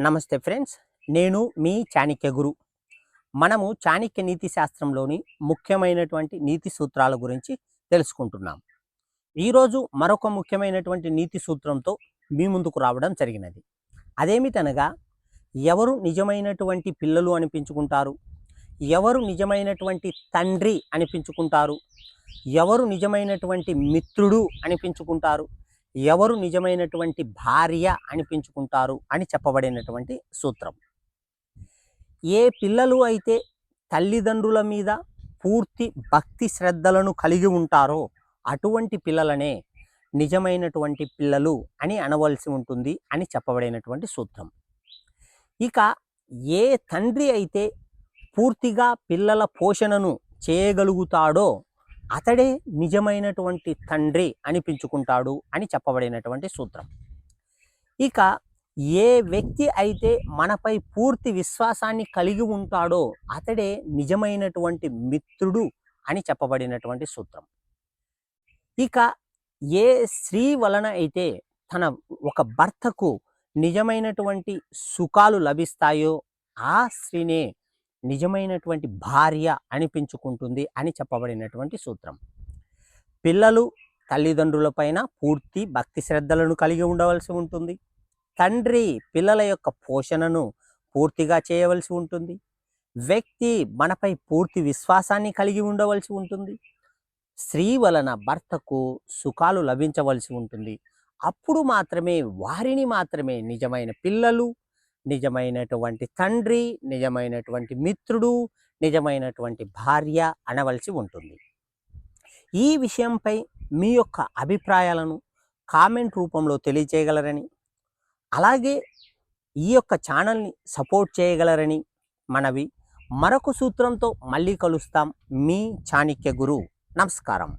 నమస్తే ఫ్రెండ్స్ నేను మీ చాణక్య గురు. మనము చాణక్య నీతి శాస్త్రంలోని ముఖ్యమైనటువంటి నీతి సూత్రాల గురించి తెలుసుకుంటున్నాం. ఈరోజు మరొక ముఖ్యమైనటువంటి నీతి సూత్రంతో మీ ముందుకు రావడం జరిగినది. అదేమిటనగా ఎవరు నిజమైనటువంటి పిల్లలు అనిపించుకుంటారు? ఎవరు నిజమైనటువంటి తండ్రి అనిపించుకుంటారు? ఎవరు నిజమైనటువంటి మిత్రుడు అనిపించుకుంటారు? ఎవరు నిజమైనటువంటి భార్య అనిపించుకుంటారు అని చెప్పబడినటువంటి సూత్రం. ఏ పిల్లలు అయితే తల్లిదండ్రుల మీద పూర్తి భక్తి శ్రద్ధలను కలిగి ఉంటారో అటువంటి పిల్లలనే నిజమైనటువంటి పిల్లలు అని అనవలసి ఉంటుంది అని చెప్పబడినటువంటి సూత్రం. ఇక ఏ తండ్రి అయితే పూర్తిగా పిల్లల పోషణను చేయగలుగుతాడో అతడే నిజమైనటువంటి తండ్రి అనిపించుకుంటాడు అని చెప్పబడినటువంటి సూత్రం. ఇక ఏ వ్యక్తి అయితే మనపై పూర్తి విశ్వాసాన్ని కలిగి ఉంటాడో అతడే నిజమైనటువంటి మిత్రుడు అని చెప్పబడినటువంటి సూత్రం. ఇక ఏ స్త్రీ వలన అయితే తన ఒక భర్తకు నిజమైనటువంటి సుఖాలు లభిస్తాయో ఆ స్త్రీనే నిజమైనటువంటి భార్య అనిపించుకుంటుంది అని చెప్పబడినటువంటి సూత్రం. పిల్లలు తల్లిదండ్రులపైన పూర్తి భక్తి శ్రద్ధలను కలిగి ఉండవలసి ఉంటుంది. తండ్రి పిల్లల యొక్క పోషణను పూర్తిగా చేయవలసి ఉంటుంది. వ్యక్తి మనపై పూర్తి విశ్వాసాన్ని కలిగి ఉండవలసి ఉంటుంది. స్త్రీ వలన భర్తకు సుఖాలు లభించవలసి ఉంటుంది. అప్పుడు మాత్రమే వారిని మాత్రమే నిజమైన పిల్లలు నిజమైనటువంటి తండ్రి నిజమైనటువంటి మిత్రుడు నిజమైనటువంటి భార్య అనవలసి ఉంటుంది. ఈ విషయంపై మీ యొక్క అభిప్రాయాలను కామెంట్ రూపంలో తెలియచేయగలరని అలాగే ఈ యొక్క ఛానల్ని సపోర్ట్ చేయగలరని మనవి. మరొక సూత్రంతో మళ్ళీ కలుస్తాం. మీ చాణక్య గురు. నమస్కారం.